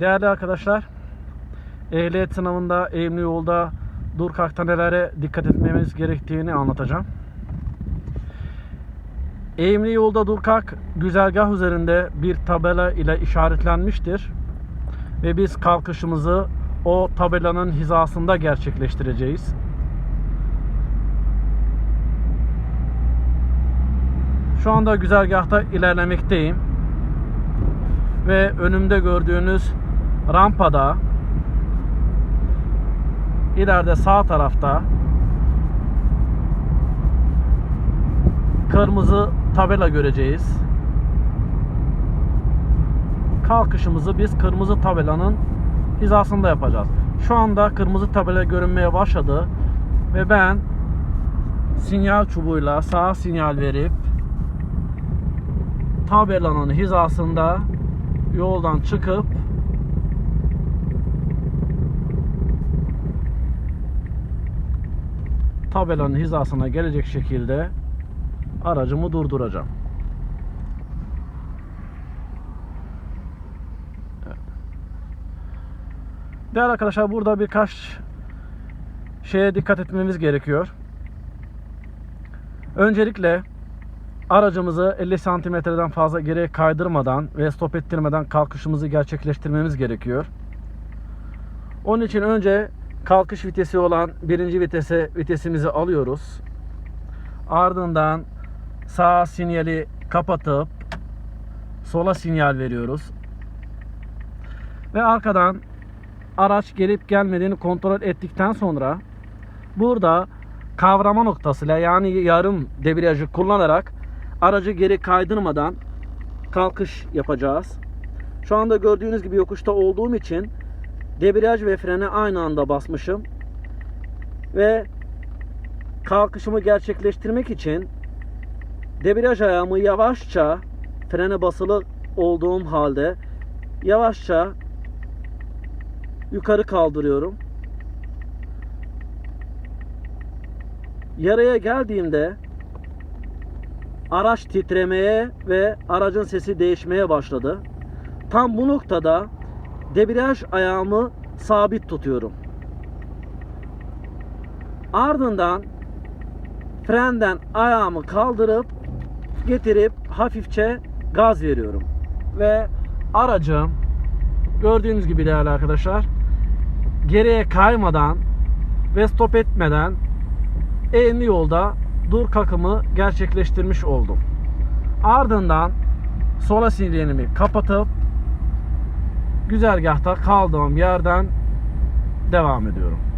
Değerli arkadaşlar, ehliyet sınavında eğimli yolda dur kalkta nelere dikkat etmemiz gerektiğini anlatacağım. Eğimli yolda dur kalk güzergah üzerinde bir tabela ile işaretlenmiştir. Ve biz kalkışımızı o tabelanın hizasında gerçekleştireceğiz. Şu anda güzergahta ilerlemekteyim. Ve önümde gördüğünüz rampada ileride sağ tarafta kırmızı tabela göreceğiz. Kalkışımızı biz kırmızı tabelanın hizasında yapacağız. Şu anda kırmızı tabela görünmeye başladı ve ben sinyal çubuğuyla sağ sinyal verip tabelanın hizasında yoldan çıkıp tabelanın hizasına gelecek şekilde aracımı durduracağım. Değerli arkadaşlar burada birkaç şeye dikkat etmemiz gerekiyor. Öncelikle aracımızı 50 santimetreden fazla geriye kaydırmadan ve stop ettirmeden kalkışımızı gerçekleştirmemiz gerekiyor. Onun için önce kalkış vitesi olan birinci vitese vitesimizi alıyoruz. Ardından sağ sinyali kapatıp sola sinyal veriyoruz. Ve arkadan araç gelip gelmediğini kontrol ettikten sonra burada kavrama noktasıyla yani yarım debriyajı kullanarak aracı geri kaydırmadan kalkış yapacağız. Şu anda gördüğünüz gibi yokuşta olduğum için debriyaj ve frene aynı anda basmışım. Ve kalkışımı gerçekleştirmek için debriyaj ayağımı yavaşça frene basılı olduğum halde yavaşça yukarı kaldırıyorum. Yaraya geldiğimde araç titremeye ve aracın sesi değişmeye başladı. Tam bu noktada debriyaj ayağımı sabit tutuyorum. Ardından frenden ayağımı kaldırıp getirip hafifçe gaz veriyorum. Ve aracım gördüğünüz gibi değerli arkadaşlar geriye kaymadan ve stop etmeden eğimli yolda dur kalkımı gerçekleştirmiş oldum. Ardından sola sinyalimi kapatıp güzergahta kaldığım yerden devam ediyorum.